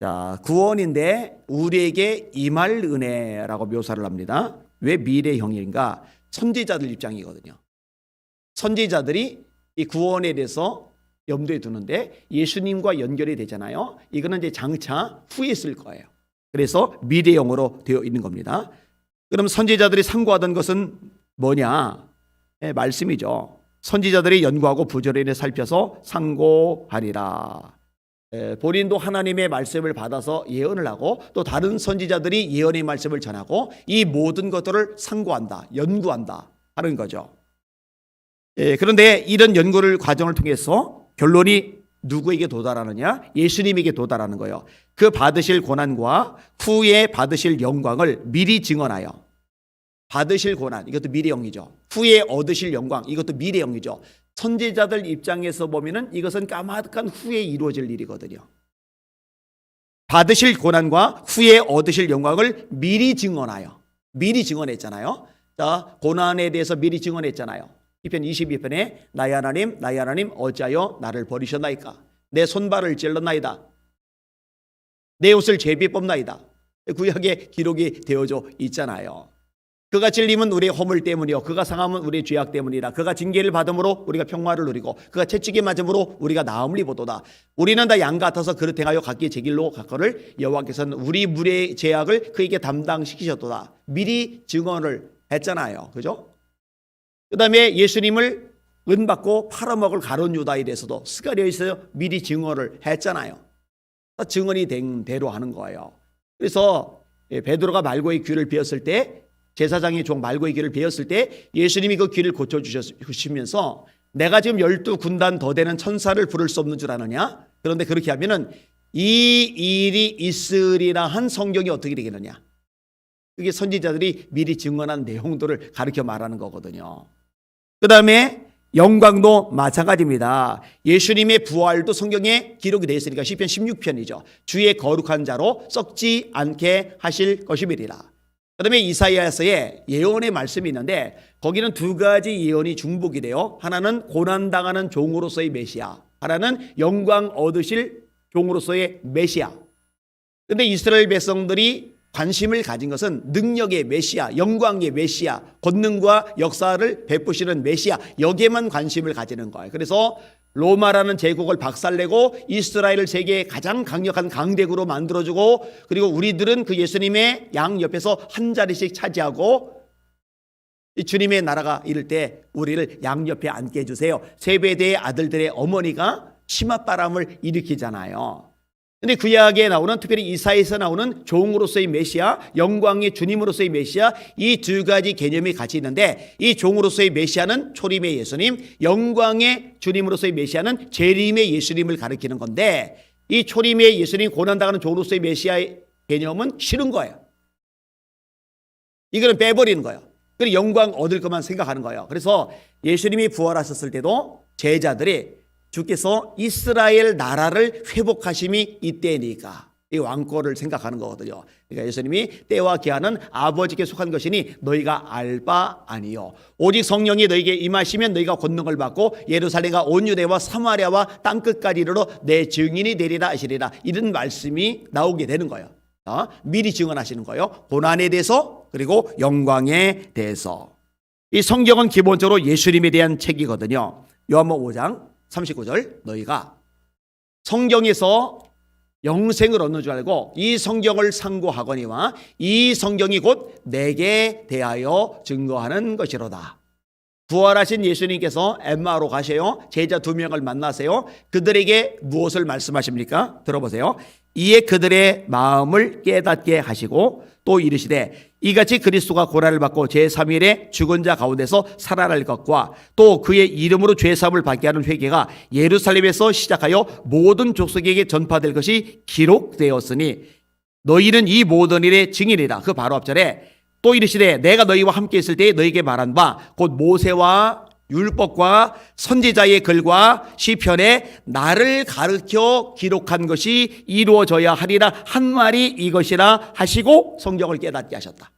자, 구원인데 우리에게 임할 은혜라고 묘사를 합니다. 왜 미래형인가? 선지자들 입장이거든요. 선지자들이 이 구원에 대해서 염두에 두는데 예수님과 연결이 되잖아요. 이거는 이제 장차 후에 쓸 거예요. 그래서 미래형으로 되어 있는 겁니다. 그럼 선지자들이 상고하던 것은 뭐냐? 예, 말씀이죠. 선지자들이 연구하고 부절에 살펴서 상고하리라. 에, 본인도 하나님의 말씀을 받아서 예언을 하고 또 다른 선지자들이 예언의 말씀을 전하고 이 모든 것들을 상고한다, 연구한다 하는 거죠. 예, 그런데 이런 연구를 과정을 통해서 결론이 누구에게 도달하느냐? 예수님에게 도달하는 거예요. 그 받으실 고난과 후에 받으실 영광을 미리 증언하여 받으실 고난 이것도 미래형이죠. 후에 얻으실 영광 이것도 미래형이죠. 선지자들 입장에서 보면은 이것은 까마득한 후에 이루어질 일이거든요. 받으실 고난과 후에 얻으실 영광을 미리 증언하여 미리 증언했잖아요. 자, 고난에 대해서 미리 증언했잖아요. 시편 22편에 나의 하나님 나의 하나님 어찌하여 나를 버리셨나이까 내 손발을 찔렀나이다 내 옷을 제비 뽑나이다 구약에 기록이 되어져 있잖아요. 그가 찔림은 우리의 허물 때문이요. 그가 상함은 우리의 죄악 때문이라. 그가 징계를 받음으로 우리가 평화를 누리고 그가 채찍에 맞음으로 우리가 나음을 입어도다. 우리는 다 양 같아서 그릇 행하여 각기 제 길로 갔거를 여호와께서는 우리 물의 죄악을 그에게 담당시키셨도다. 미리 증언을 했잖아요. 그죠? 그 다음에 예수님을 은 받고 팔아먹을 가론 유다에 대해서도 스가리에서 미리 증언을 했잖아요. 다 증언이 된 대로 하는 거예요. 그래서 예, 베드로가 말고의 귀를 비었을 때 제사장이 종 말고의 귀를 비었을 때 예수님이 그 귀를 고쳐 주시면서 내가 지금 열두 군단 더 되는 천사를 부를 수 없는 줄 아느냐? 그런데 그렇게 하면은 이 일이 있으리라 한 성경이 어떻게 되겠느냐? 그게 선지자들이 미리 증언한 내용들을 가르쳐 말하는 거거든요. 그 다음에 영광도 마찬가지입니다. 예수님의 부활도 성경에 기록이 되어 있으니까 시편 16편이죠. 주의 거룩한 자로 썩지 않게 하실 것이니라. 그다음에 이사야서에 예언의 말씀이 있는데 거기는 두 가지 예언이 중복이 돼요. 하나는 고난 당하는 종으로서의 메시아, 하나는 영광 얻으실 종으로서의 메시아. 근데 이스라엘 백성들이 관심을 가진 것은 능력의 메시아, 영광의 메시아, 권능과 역사를 베푸시는 메시아 여기에만 관심을 가지는 거예요. 그래서 로마라는 제국을 박살내고 이스라엘을 세계의 가장 강력한 강대국으로 만들어주고 그리고 우리들은 그 예수님의 양 옆에서 한 자리씩 차지하고 이 주님의 나라가 이를 때 우리를 양 옆에 앉게 해주세요. 세배대의 아들들의 어머니가 치맛바람을 일으키잖아요. 근데 구약에 나오는 특별히 이사에서 나오는 종으로서의 메시아, 영광의 주님으로서의 메시아 이 두 가지 개념이 같이 있는데 이 종으로서의 메시아는 초림의 예수님, 영광의 주님으로서의 메시아는 재림의 예수님을 가리키는 건데 이 초림의 예수님 고난 당하는 종으로서의 메시아의 개념은 싫은 거예요. 이거는 빼버리는 거예요. 그리고 영광 얻을 것만 생각하는 거예요. 그래서 예수님이 부활하셨을 때도 제자들이 주께서 이스라엘 나라를 회복하심이 이때니까 이 왕권을 생각하는 거거든요. 그러니까 예수님이 때와 기한은 아버지께 속한 것이니 너희가 알 바 아니요. 오직 성령이 너희에게 임하시면 너희가 권능을 받고 예루살렘과 온 유대와 사마리아와 땅 끝까지 이르러 내 증인이 되리라 하시리라. 이런 말씀이 나오게 되는 거예요. 어? 미리 증언하시는 거예요. 고난에 대해서 그리고 영광에 대해서. 이 성경은 기본적으로 예수님에 대한 책이거든요. 요한복 5장 39절 너희가 성경에서 영생을 얻는 줄 알고 이 성경을 상고하거니와 이 성경이 곧 내게 대하여 증거하는 것이로다. 부활하신 예수님께서 엠마로 가세요. 제자 두 명을 만나세요. 그들에게 무엇을 말씀하십니까? 들어보세요. 이에 그들의 마음을 깨닫게 하시고 또 이르시되 이같이 그리스도가 고난을 받고 제3일에 죽은 자 가운데서 살아날 것과 또 그의 이름으로 죄사함을 받게 하는 회개가 예루살렘에서 시작하여 모든 족속에게 전파될 것이 기록되었으니 너희는 이 모든 일의 증인이다. 그 바로 앞절에 또 이르시되 내가 너희와 함께 있을 때에 너희에게 말한 바 곧 모세와 율법과 선지자의 글과 시편에 나를 가르쳐 기록한 것이 이루어져야 하리라 한 말이 이것이라 하시고 성경을 깨닫게 하셨다.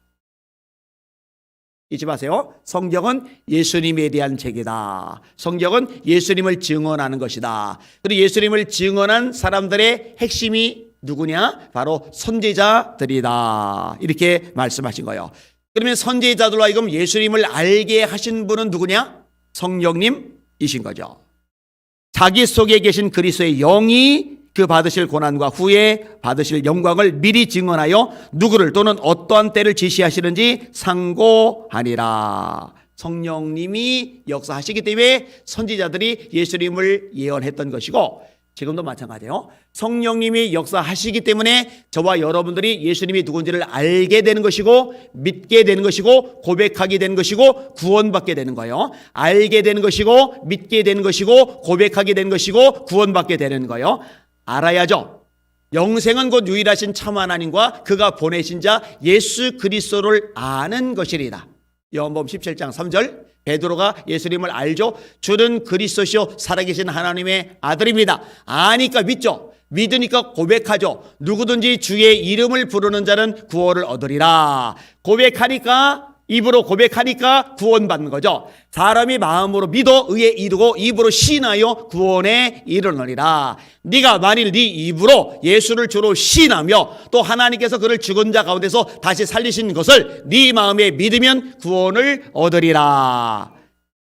잊지 마세요. 성경은 예수님에 대한 책이다. 성경은 예수님을 증언하는 것이다. 그리고 예수님을 증언한 사람들의 핵심이 누구냐? 바로 선지자들이다. 이렇게 말씀하신 거예요. 그러면 선지자들로 하여금 예수님을 알게 하신 분은 누구냐? 성령님이신 거죠. 자기 속에 계신 그리스도의 영이 그 받으실 고난과 후에 받으실 영광을 미리 증언하여 누구를 또는 어떠한 때를 지시하시는지 상고하니라. 성령님이 역사하시기 때문에 선지자들이 예수님을 예언했던 것이고 지금도 마찬가지예요. 성령님이 역사하시기 때문에 저와 여러분들이 예수님이 누군지를 알게 되는 것이고 믿게 되는 것이고 고백하게 되는 것이고 구원받게 되는 거예요. 알게 되는 것이고 믿게 되는 것이고 고백하게 되는 것이고 구원받게 되는 거예요. 알아야죠. 영생은 곧 유일하신 참 하나님과 그가 보내신 자 예수 그리스도를 아는 것이리라. 요한복음 17장 3절 베드로가 예수님을 알죠. 주는 그리스도시요 살아계신 하나님의 아들입니다. 아니까 믿죠. 믿으니까 고백하죠. 누구든지 주의 이름을 부르는 자는 구원을 얻으리라. 고백하니까 입으로 고백하니까 구원받는 거죠. 사람이 마음으로 믿어 의에 이르고 입으로 신하여 구원에 이르느니라. 네가 만일 네 입으로 예수를 주로 신하며 또 하나님께서 그를 죽은 자 가운데서 다시 살리신 것을 네 마음에 믿으면 구원을 얻으리라.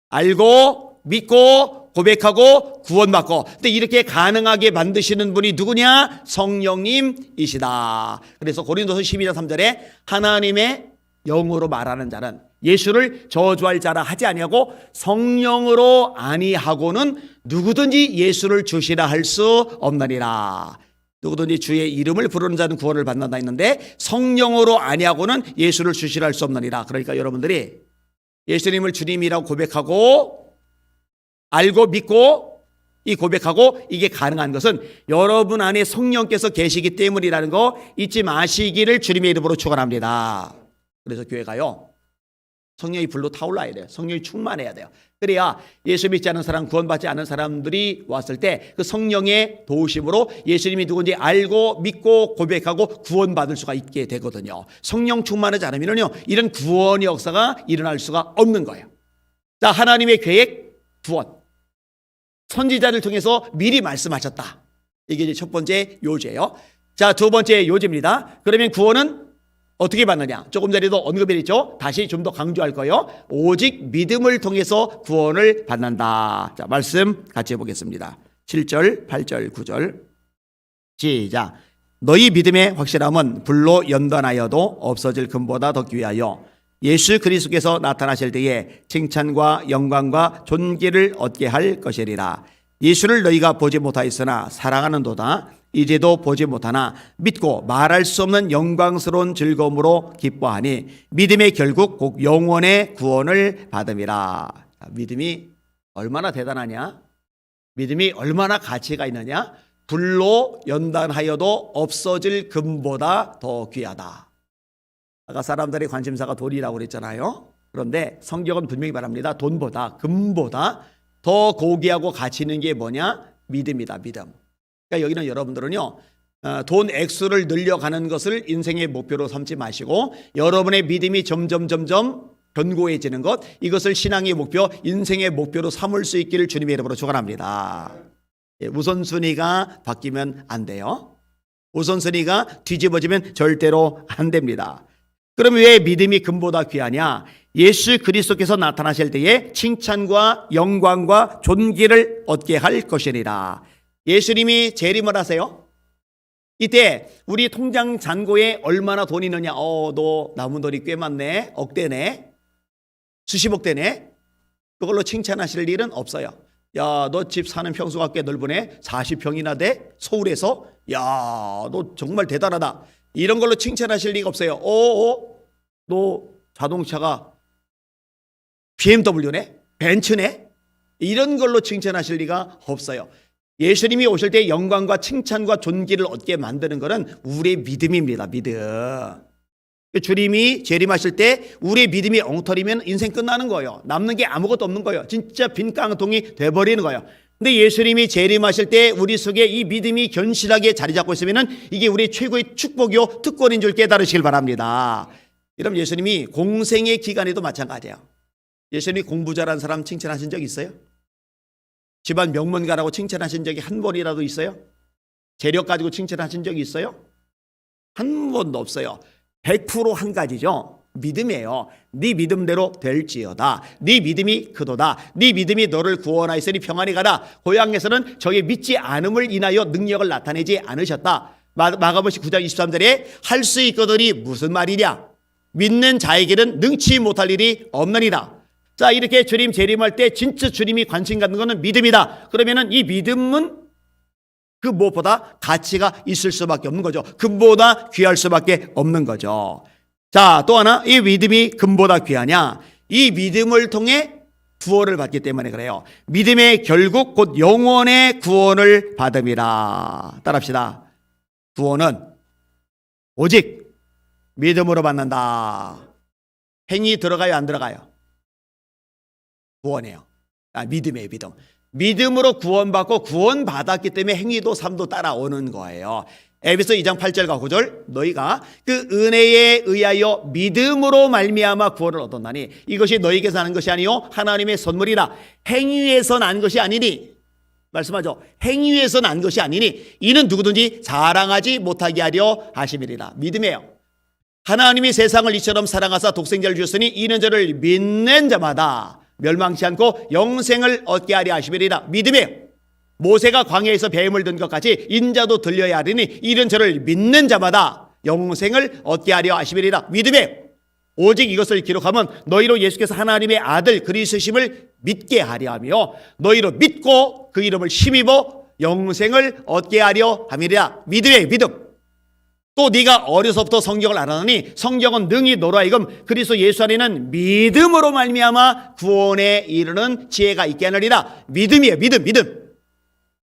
알고 믿고 고백하고 구원받고 근데 이렇게 가능하게 만드시는 분이 누구냐? 성령님이시다. 그래서 고린도서 12장 3절에 하나님의 영으로 말하는 자는 예수를 저주할 자라 하지 아니하고 성령으로 아니하고는 누구든지 예수를 주시라 할 수 없느니라. 누구든지 주의 이름을 부르는 자는 구원을 받는다 했는데 성령으로 아니하고는 예수를 주시라 할 수 없느니라. 그러니까 여러분들이 예수님을 주님이라고 고백하고 알고 믿고 이 고백하고 이게 가능한 것은 여러분 안에 성령께서 계시기 때문이라는 거 잊지 마시기를 주님의 이름으로 축원합니다. 그래서 교회가요. 성령이 불로 타올라야 돼요. 성령이 충만해야 돼요. 그래야 예수 믿지 않은 사람, 구원받지 않은 사람들이 왔을 때 그 성령의 도우심으로 예수님이 누군지 알고 믿고 고백하고 구원받을 수가 있게 되거든요. 성령 충만하지 않으면요. 이런 구원의 역사가 일어날 수가 없는 거예요. 자, 하나님의 계획, 구원. 선지자를 통해서 미리 말씀하셨다. 이게 이제 첫 번째 요제예요. 자, 두 번째 요제입니다. 그러면 구원은 어떻게 받느냐? 조금 전에도 언급을 했죠. 다시 좀 더 강조할 거예요. 오직 믿음을 통해서 구원을 받는다. 자, 말씀 같이 해보겠습니다. 7절, 8절, 9절. 시작. 너희 믿음의 확실함은 불로 연단하여도 없어질 금보다 더 귀하여 예수 그리스도께서 나타나실 때에 칭찬과 영광과 존귀를 얻게 할 것이리라. 예수를 너희가 보지 못하였으나 사랑하는 도다. 이제도 보지 못하나 믿고 말할 수 없는 영광스러운 즐거움으로 기뻐하니 믿음의 결국 곧 영원의 구원을 받음이라. 자, 믿음이 얼마나 대단하냐? 믿음이 얼마나 가치가 있느냐? 불로 연단하여도 없어질 금보다 더 귀하다. 아까 사람들의 관심사가 돈이라고 그랬잖아요. 그런데 성경은 분명히 말합니다. 돈보다 금보다 더 고귀하고 가치 있는 게 뭐냐? 믿음이다. 믿음. 그러니까 여기는 여러분들은요. 어, 돈 액수를 늘려가는 것을 인생의 목표로 삼지 마시고 여러분의 믿음이 점점 점점 견고해지는 것 이것을 신앙의 목표, 인생의 목표로 삼을 수 있기를 주님의 이름으로 축원합니다. 예, 우선순위가 바뀌면 안 돼요. 우선순위가 뒤집어지면 절대로 안 됩니다. 그럼 왜 믿음이 금보다 귀하냐? 예수 그리스도께서 나타나실 때에 칭찬과 영광과 존귀를 얻게 할 것이니라. 예수님이 재림을 하세요. 이때 우리 통장 잔고에 얼마나 돈이 있느냐? 어, 너 남은 돈이 꽤 많네. 억대네. 수십억 대네. 그걸로 칭찬하실 일은 없어요. 야, 너 집 사는 평수가 꽤 넓으네. 40평이나 돼? 서울에서? 야, 너 정말 대단하다. 이런 걸로 칭찬하실 리가 없어요. 어, 어? 너 자동차가 BMW네? 벤츠네? 이런 걸로 칭찬하실 리가 없어요. 예수님이 오실 때 영광과 칭찬과 존귀를 얻게 만드는 것은 우리의 믿음입니다. 믿음. 주님이 재림하실 때 우리의 믿음이 엉터리면 인생 끝나는 거예요. 남는 게 아무것도 없는 거예요. 진짜 빈 깡통이 돼버리는 거예요. 근데 예수님이 재림하실 때 우리 속에 이 믿음이 견실하게 자리 잡고 있으면은 이게 우리 최고의 축복이요 특권인 줄 깨달으시길 바랍니다. 여러분 예수님이 공생의 기간에도 마찬가지예요. 예수님이 공부 잘한 사람 칭찬하신 적 있어요? 집안 명문가라고 칭찬하신 적이 한 번이라도 있어요? 재력 가지고 칭찬하신 적이 있어요? 한 번도 없어요. 100%한 가지죠. 믿음이에요. 네 믿음대로 될지어다. 네 믿음이 크도다. 네 믿음이 너를 구원하였으니 평안히 가라. 고향에서는 저의 믿지 않음을 인하여 능력을 나타내지 않으셨다. 마- 마가복음 9장 23절에 할 수 있거든이 무슨 말이냐? 믿는 자에게는 능치 못할 일이 없느니라. 자, 이렇게 주님 재림할 때 진짜 주님이 관심 갖는 것은 믿음이다. 그러면은 이 믿음은 그 무엇보다 가치가 있을 수밖에 없는 거죠. 금보다 귀할 수밖에 없는 거죠. 자, 또 하나, 이 믿음이 금보다 귀하냐? 이 믿음을 통해 구원을 받기 때문에 그래요. 믿음의 결국 곧 영원의 구원을 받음이라. 따라합시다. 구원은 오직 믿음으로 받는다. 행위 들어가요, 안 들어가요? 구원이에요. 아, 믿음이에요, 믿음. 믿음으로 구원받고 구원받았기 때문에 행위도 삶도 따라오는 거예요. 에베소 2장 8절과 9절 너희가 그 은혜에 의하여 믿음으로 말미암아 구원을 얻었나니 이것이 너희에게서 나는 것이 아니요 하나님의 선물이라 행위에서 난 것이 아니니 말씀하죠. 행위에서 난 것이 아니니 이는 누구든지 자랑하지 못하게 하려 하심이리라. 믿음이에요. 하나님이 세상을 이처럼 사랑하사 독생자를 주셨으니 이는 저를 믿는 자마다 멸망치 않고 영생을 얻게 하려 하심이리라. 믿음이에요. 모세가 광야에서 뱀을 든 것 같이 인자도 들려야 하리니 이는 저를 믿는 자마다 영생을 얻게 하려 하심이리라. 믿음이에요. 오직 이것을 기록하면 너희로 예수께서 하나님의 아들 그리스도심을 믿게 하려 하며 너희로 믿고 그 이름을 힘입어 영생을 얻게 하려 함이라. 믿음이에요. 믿음. 또 네가 어려서부터 성경을 알아내니 성경은 능히 너로 하여금 그리스도 예수 안에는 믿음으로 말미암아 구원에 이르는 지혜가 있게 하느니라. 믿음이에요. 믿음 믿음.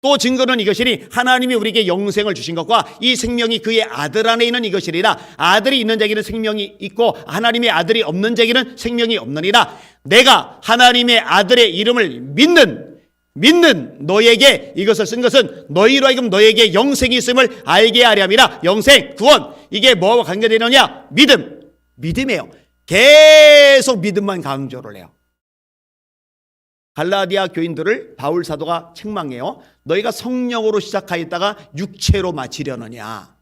또 증거는 이것이니 하나님이 우리에게 영생을 주신 것과 이 생명이 그의 아들 안에 있는 이것이리라. 아들이 있는 자에게는 생명이 있고 하나님의 아들이 없는 자에게는 생명이 없느니라. 내가 하나님의 아들의 이름을 믿는 믿는 너에게 이것을 쓴 것은 너희로 하여금 너에게 영생이 있음을 알게 하려 함이라. 영생 구원. 이게 뭐와 관계되느냐? 믿음. 믿음이에요. 계속 믿음만 강조를 해요. 갈라디아 교인들을 바울 사도가 책망해요. 너희가 성령으로 시작하였다가 육체로 마치려느냐?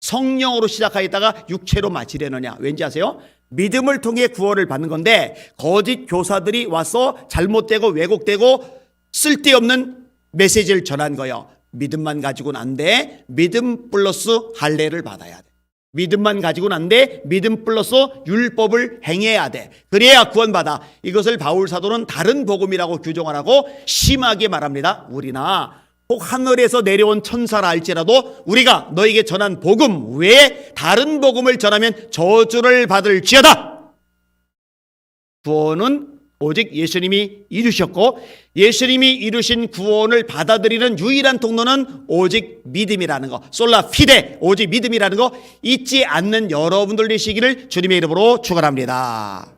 성령으로 시작하였다가 육체로 마치려느냐? 왠지 아세요? 믿음을 통해 구원을 받는 건데 거짓 교사들이 와서 잘못되고 왜곡되고 쓸데없는 메시지를 전한 거예요. 믿음만 가지고는 안 돼. 믿음 플러스 할례를 받아야 돼. 믿음만 가지고는 안 돼. 믿음 플러스 율법을 행해야 돼. 그래야 구원받아. 이것을 바울 사도는 다른 복음이라고 규정을 하고 심하게 말합니다. 우리나 혹 하늘에서 내려온 천사라 할지라도 우리가 너에게 전한 복음 외에 다른 복음을 전하면 저주를 받을지어다. 구원은 오직 예수님이 이루셨고 예수님이 이루신 구원을 받아들이는 유일한 통로는 오직 믿음이라는 거. 솔라 피데 오직 믿음이라는 거 잊지 않는 여러분들 되시기를 주님의 이름으로 축원합니다.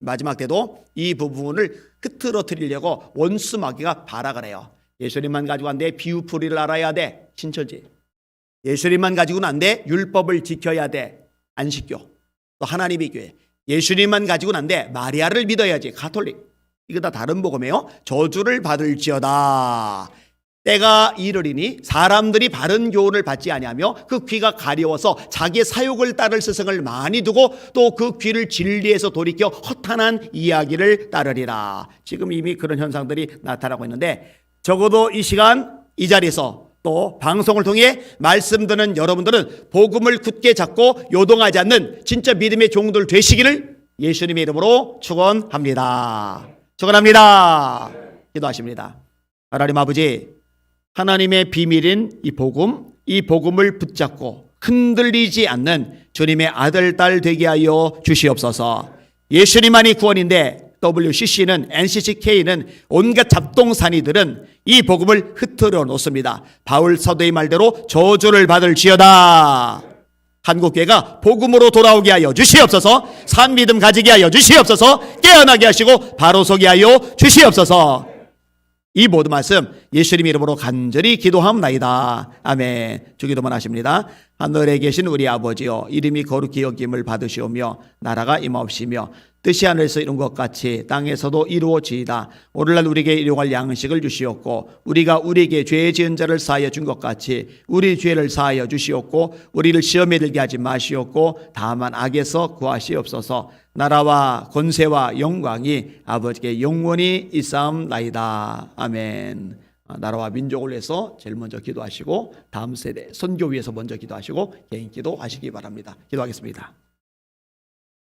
마지막 때도 이 부분을 흐트러뜨리려고 원수 마귀가 발악을 해요. 예수님만 가지고 안 돼. 비유풀이를 알아야 돼. 신천지. 예수님만 가지고는 안 돼. 율법을 지켜야 돼. 안식교. 또 하나님의 교회. 예수님만 가지고는 안 돼. 마리아를 믿어야지. 가톨릭. 이거 다 다른 복음이에요. 저주를 받을지어다. 때가 이르리니 사람들이 바른 교훈을 받지 아니하며 그 귀가 가려워서 자기의 사욕을 따를 스승을 많이 두고 또 그 귀를 진리에서 돌이켜 허탄한 이야기를 따르리라. 지금 이미 그런 현상들이 나타나고 있는데 적어도 이 시간 이 자리에서 또 방송을 통해 말씀 듣는 여러분들은 복음을 굳게 잡고 요동하지 않는 진짜 믿음의 종들 되시기를 예수님의 이름으로 축원합니다. 축원합니다. 기도하십니다. 하나님 아버지 하나님의 비밀인 이 복음, 이 복음을 붙잡고 흔들리지 않는 주님의 아들, 딸 되게 하여 주시옵소서. 예수님만이 구원인데 WCC는 NCCK는 온갖 잡동사니들은 이 복음을 흐트러 놓습니다. 바울 사도의 말대로 저주를 받을지어다. 한국교회가 복음으로 돌아오게 하여 주시옵소서. 산 믿음 가지게 하여 주시옵소서. 깨어나게 하시고 바로 서게 하여 주시옵소서. 이 모든 말씀 예수님 이름으로 간절히 기도함나이다. 아멘. 주기도만 하십니다. 하늘에 계신 우리 아버지여 이름이 거룩히 여김을 받으시오며 나라가 임하옵시며 뜻이 하늘에서 이룬 것 같이 땅에서도 이루어지이다. 오늘날 우리에게 일용할 양식을 주시옵고 우리가 우리에게 죄 지은 자를 사하여 준 것 같이 우리 죄를 사하여 주시옵고 우리를 시험에 들게 하지 마시옵고 다만 악에서 구하시옵소서. 나라와 권세와 영광이 아버지께 영원히 있사옵나이다. 아멘. 아, 나라와 민족을 위해서 제일 먼저 기도하시고 다음 세대 선교 위해서 먼저 기도하시고 개인 기도하시기 바랍니다. 기도하겠습니다.